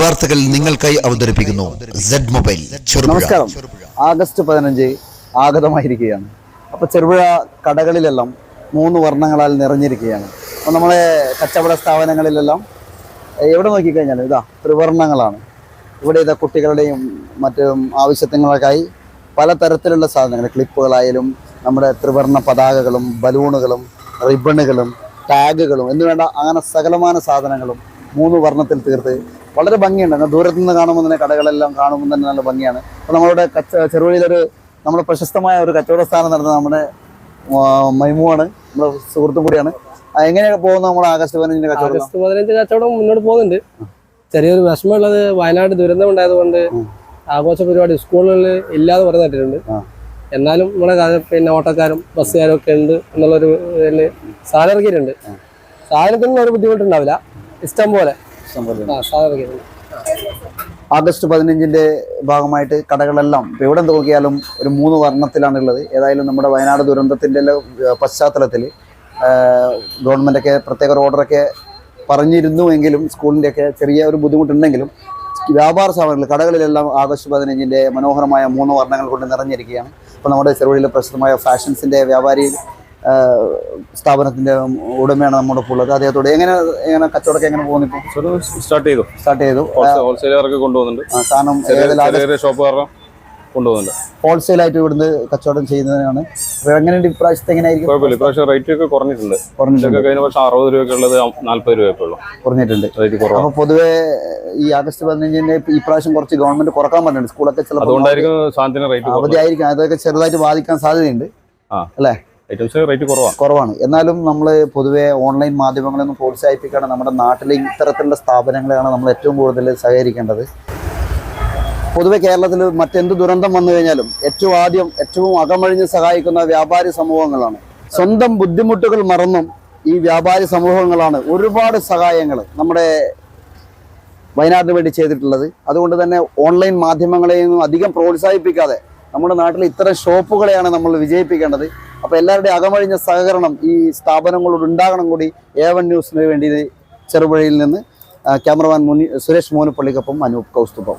വാർത്തകൾ നിങ്ങൾക്കായി അവതരിപ്പിക്കുന്നു. മൊബൈൽ നമസ്കാരം. ആഗസ്റ്റ് പതിനഞ്ച് ആഗതമായിരിക്കുകയാണ്. അപ്പോൾ ചെറുപുഴ കടകളിലെല്ലാം മൂന്ന് വർണങ്ങളാൽ നിറഞ്ഞിരിക്കുകയാണ്. അപ്പോൾ നമ്മളെ കച്ചവട സ്ഥാപനങ്ങളിലെല്ലാം എവിടെ നോക്കിക്കഴിഞ്ഞാലും ഇതാ ത്രിവർണങ്ങളാണ്. ഇവിടെ ഇതാ കുട്ടികളുടെയും മറ്റും ആവശ്യത്തിനൊക്കെയായി പലതരത്തിലുള്ള സാധനങ്ങൾ ക്ലിപ്പുകളായാലും നമ്മുടെ ത്രിവർണ പതാകകളും ബലൂണുകളും റിബണുകളും ടാഗുകളും എന്ന് വേണ്ട അങ്ങനെ സകലമാന സാധനങ്ങളും മൂന്ന് വർണത്തിൽ തീർത്ത് വളരെ ഭംഗിയുണ്ട്. ദൂരത്തു നിന്ന് കാണുമ്പോൾ തന്നെ കടകളെല്ലാം കാണുമ്പോൾ തന്നെ നല്ല ഭംഗിയാണ്. അപ്പോൾ നമ്മുടെ കച്ച ചെറുവഴിയിലൊരു നമ്മുടെ പ്രശസ്തമായ ഒരു കച്ചവട സ്ഥാനം നടന്ന നമ്മുടെ മൈമുവാണ്. നമ്മുടെ സുഹൃത്തും കൂടിയാണ്. എങ്ങനെയാണ് എങ്ങനെയൊക്കെ പോകുന്നത് നമ്മൾ ആഗസ്റ്റ് പതിനഞ്ചിന്റെ കച്ചവടം? ആഗസ്റ്റ് പതിനഞ്ച് കച്ചവടം മുന്നോട്ട് പോകുന്നുണ്ട്. ചെറിയൊരു വിഷമമുള്ളത് വയനാട് ദുരന്തം ഉണ്ടായതുകൊണ്ട്. ആഘോഷ പരിപാടി സ്കൂളുകളിൽ ഇല്ലാതെ പറഞ്ഞു നട്ടിട്ടുണ്ട് എന്നാലും നമ്മുടെ പിന്നെ ഓട്ടക്കാരും ബസ്സുകാരും ഒക്കെ ഉണ്ട് എന്നുള്ളൊരു ഇതിൽ സാധനം ഇറക്കിയിട്ടുണ്ട്. സാധനത്തിനൊന്നും ഒരു ബുദ്ധിമുട്ടുണ്ടാവില്ല. ഇഷ്ടം പോലെ. ആഗസ്റ്റ് പതിനഞ്ചിന്റെ ഭാഗമായിട്ട് കടകളെല്ലാം ഇപ്പൊ എവിടെ നോക്കിയാലും ഒരു മൂന്ന് വർണത്തിലാണുള്ളത്. ഏതായാലും നമ്മുടെ വയനാട് ദുരന്തത്തിന്റെ പശ്ചാത്തലത്തിൽ ഗവൺമെന്റൊക്കെ പ്രത്യേക ഒരു ഓർഡറൊക്കെ പറഞ്ഞിരുന്നു എങ്കിലും സ്കൂളിന്റെയൊക്കെ ചെറിയ ഒരു ബുദ്ധിമുട്ടുണ്ടെങ്കിലും വ്യാപാര സ്ഥാപനങ്ങൾ കടകളിലെല്ലാം ആഗസ്റ്റ് പതിനഞ്ചിന്റെ മനോഹരമായ മൂന്ന് വർണങ്ങൾ കൊണ്ട് നിറഞ്ഞിരിക്കുകയാണ്. അപ്പോൾ നമ്മുടെ ചെറുപുഴയിലെ പ്രശസ്തമായ ഫാഷൻസിന്റെ വ്യാപാരി സ്ഥാപനത്തിന്റെ ഉടമയാണ് നമ്മുടെ ഉള്ളത് അദ്ദേഹത്തോട് എങ്ങനെ എങ്ങനെ കച്ചവടമൊക്കെ എങ്ങനെ പോകുന്നു സ്റ്റാർട്ട് ചെയ്തു. സ്റ്റാർട്ട് ചെയ്തു. ഹോൾസെയിലർക്ക് കൊണ്ടുപോകുന്നുണ്ട്. സാധനം കൊണ്ടുപോകുന്നുണ്ട്. ഹോൾസെയിൽ ആയിട്ട് ഇവിടുന്ന് കച്ചവടം ചെയ്യുന്നതിനാണ് എങ്ങനെയുണ്ട് ഇപ്രാവശ്യത്തെ എങ്ങനെയായിരിക്കും? കുഴപ്പമില്ല. ഇപ്രാവശ്യം റേറ്റ് ഒക്കെ കുറഞ്ഞിട്ടുണ്ട്. കുറഞ്ഞിട്ടുണ്ട്. കഴിഞ്ഞ വർഷം അറുപത് രൂപയൊക്കെ ഉള്ളത് നാല്പത് രൂപയൊക്കെ ഉള്ളൂ. കുറഞ്ഞിട്ടുണ്ട്. അപ്പൊ പൊതുവെ ഈ ആഗസ്റ്റ് പതിനഞ്ചിന്റെ ഈ പ്രാവശ്യം കുറച്ച് ഗവൺമെന്റ് കുറയ്ക്കാൻ പറഞ്ഞിട്ടുണ്ട്. സ്കൂളൊക്കെ ചിലപ്പോൾ അവധിയായിരിക്കും. അതൊക്കെ ചെറുതായിട്ട് ബാധിക്കാൻ സാധ്യതയുണ്ട്. അല്ലേ? ഐറ്റംസ് റേറ്റ് കുറവാണ്. കുറവാണ്. എന്നാലും നമ്മൾ പൊതുവേ ഓൺലൈൻ മാധ്യമങ്ങളൊന്നും പ്രോത്സാഹിപ്പിക്കാണ് നമ്മുടെ നാട്ടിലെ ഇത്തരത്തിലുള്ള സ്ഥാപനങ്ങളെയാണ് നമ്മൾ ഏറ്റവും കൂടുതൽ സഹകരിക്കേണ്ടത്. പൊതുവെ കേരളത്തിൽ മറ്റെന്ത് ദുരന്തം വന്നു കഴിഞ്ഞാലും ഏറ്റവും ആദ്യം ഏറ്റവും അകമഴിഞ്ഞ് സഹായിക്കുന്ന വ്യാപാരി സമൂഹങ്ങളാണ്. സ്വന്തം ബുദ്ധിമുട്ടുകൾ മറന്നും ഈ വ്യാപാരി സമൂഹങ്ങളാണ് ഒരുപാട് സഹായങ്ങൾ നമ്മുടെ വയനാടിന് വേണ്ടി ചെയ്തിട്ടുള്ളത്. അതുകൊണ്ട് തന്നെ ഓൺലൈൻ മാധ്യമങ്ങളെയൊന്നും അധികം പ്രോത്സാഹിപ്പിക്കാതെ നമ്മുടെ നാട്ടിൽ ഇത്തരം ഷോപ്പുകളെയാണ് നമ്മൾ വിജയിപ്പിക്കേണ്ടത്. അപ്പോൾ എല്ലാവരുടെയും അകമഴിഞ്ഞ സഹകരണം ഈ സ്ഥാപനങ്ങളോട് ഉണ്ടാകണം കൂടി എ വൺ ന്യൂസിന് വേണ്ടി ചെറുപുഴയിൽ നിന്ന് ക്യാമറമാൻ മുനി സുരേഷ് മോനുപ്പള്ളിക്കൊപ്പം അനൂപ് കൗസ്തുഭം.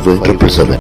triple seven